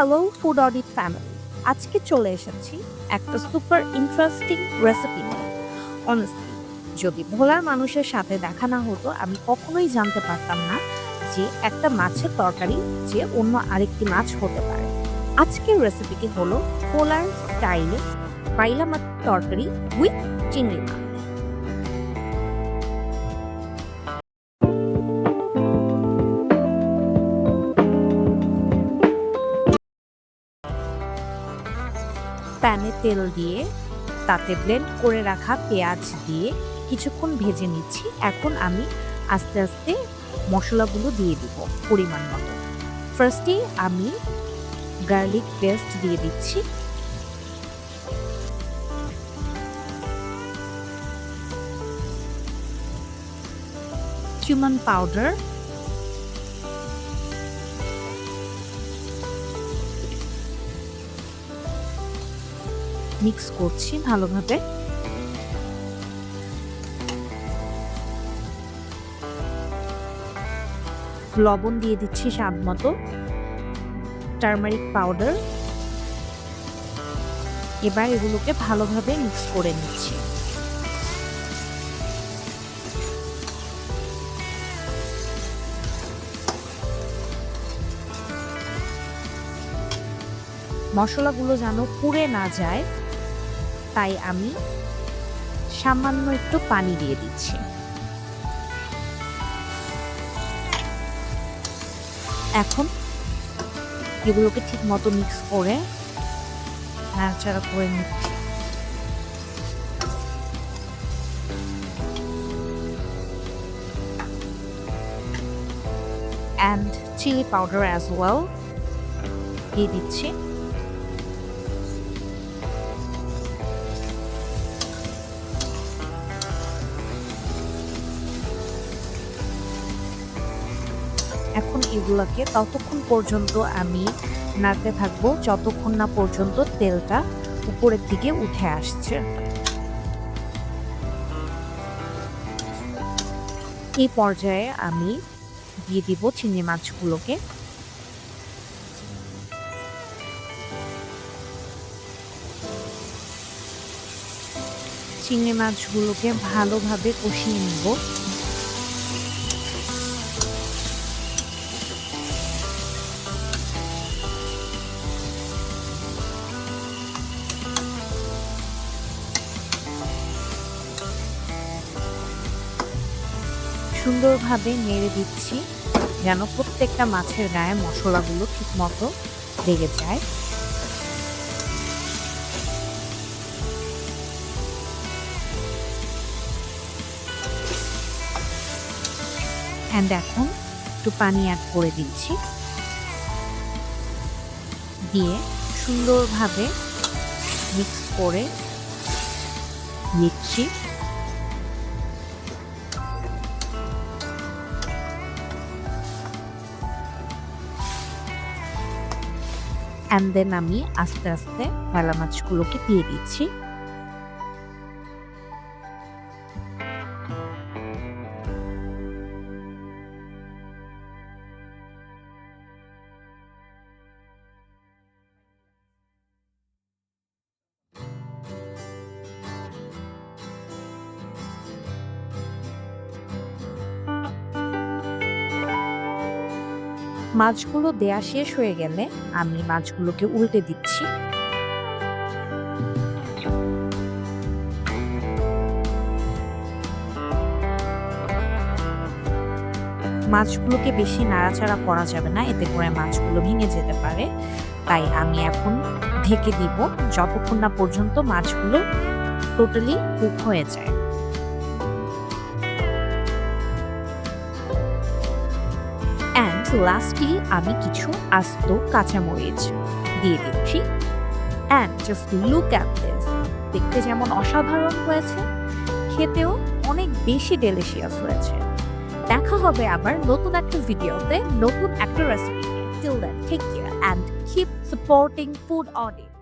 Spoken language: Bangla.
হ্যালো ফুড অডিট ফ্যামিলি আজকে চলে এসেছি একটা সুপার ইন্টারেস্টিং রেসিপি নিয়ে। অনেস্টলি যদি ভোলার মানুষের সাথে দেখা না হতো, আমি কখনোই জানতে পারতাম না যে একটা মাছের তরকারি যে অন্য আরেকটি মাছ হতে পারে। আজকের রেসিপিটি হলো ভোলার স্টাইলে বাইলা তরকারি উইথ চিংড়ি মাছ। প্যানে তেল দিয়ে তাতে ব্লেন্ড করে রাখা পেঁয়াজ দিয়ে কিছুক্ষণ ভেজে নিচ্ছি। এখন আমি আস্তে আস্তে মশলাগুলো দিয়ে দিব পরিমাণ মতো। ফার্স্টে আমি গার্লিক পেস্ট দিয়ে দিচ্ছি। Cumin পাউডার মিক্স করছি ভালোভাবে। লবণ দিয়ে দিচ্ছি স্বাদ মতো। Turmeric powder. এবার এগুলোকে ভালোভাবে মিক্স করে নিচ্ছি। মশলাগুলো যেন পুড়ে না যায়। তাই আমি সামান্য একটু পানি দিয়ে দিচ্ছি। এখন এগুলোকে ঠিক মতো মিক্স করে নাড়াচাড়া করে নিচ্ছি। And chilli powder as well দিয়ে দিচ্ছি। এখন এগুলাকে ততক্ষণ পর্যন্ত আমি নাড়তে থাকব, যতক্ষণ না পর্যন্ত তেলটা উপরের দিকে উঠে আসছে। এই পর্যায়ে আমি দিয়ে দিব চিংড়ি মাছগুলোকে। চিংড়ি মাছগুলোকে ভালোভাবে কষিয়ে নিব। সুন্দরভাবে নেড়ে দিচ্ছি, যেন প্রত্যেকটা মাছের গায়ে মশলাগুলো ঠিক মতো লেগে যায়। অ্যান্ড এখন একটু পানি অ্যাড করে দিচ্ছি। দিয়ে সুন্দরভাবে মিক্স করে নিচ্ছি। অ্যান্ড দেন আমি আস্তে আস্তে ফেলা মাছগুলোকে দিয়ে দিচ্ছি। মাছগুলো দেয়া শেষ হয়ে গেলে আমি মাছগুলোকে উল্টে দিচ্ছি। মাছগুলোকে বেশি নাড়াচাড়া করা যাবে না, এতে করে মাছগুলো ভেঙে যেতে পারে। তাই আমি এখন ঢেকে দিব, যতক্ষণ না পর্যন্ত মাছগুলো টোটালি কুক হয়ে যায়। লাস্টলি আমি কিছু আস্ত কাঁচামরিচ দিয়ে দিচ্ছি। And just look at this দেখতে যেমন অসাধারণ হয়েছে, খেতেও অনেক বেশি ডেলিশিয়াস হয়েছে। দেখা হবে আবার নতুন একটা ভিডিওতে, নতুন একটা recipe till then take care and keep supporting food audit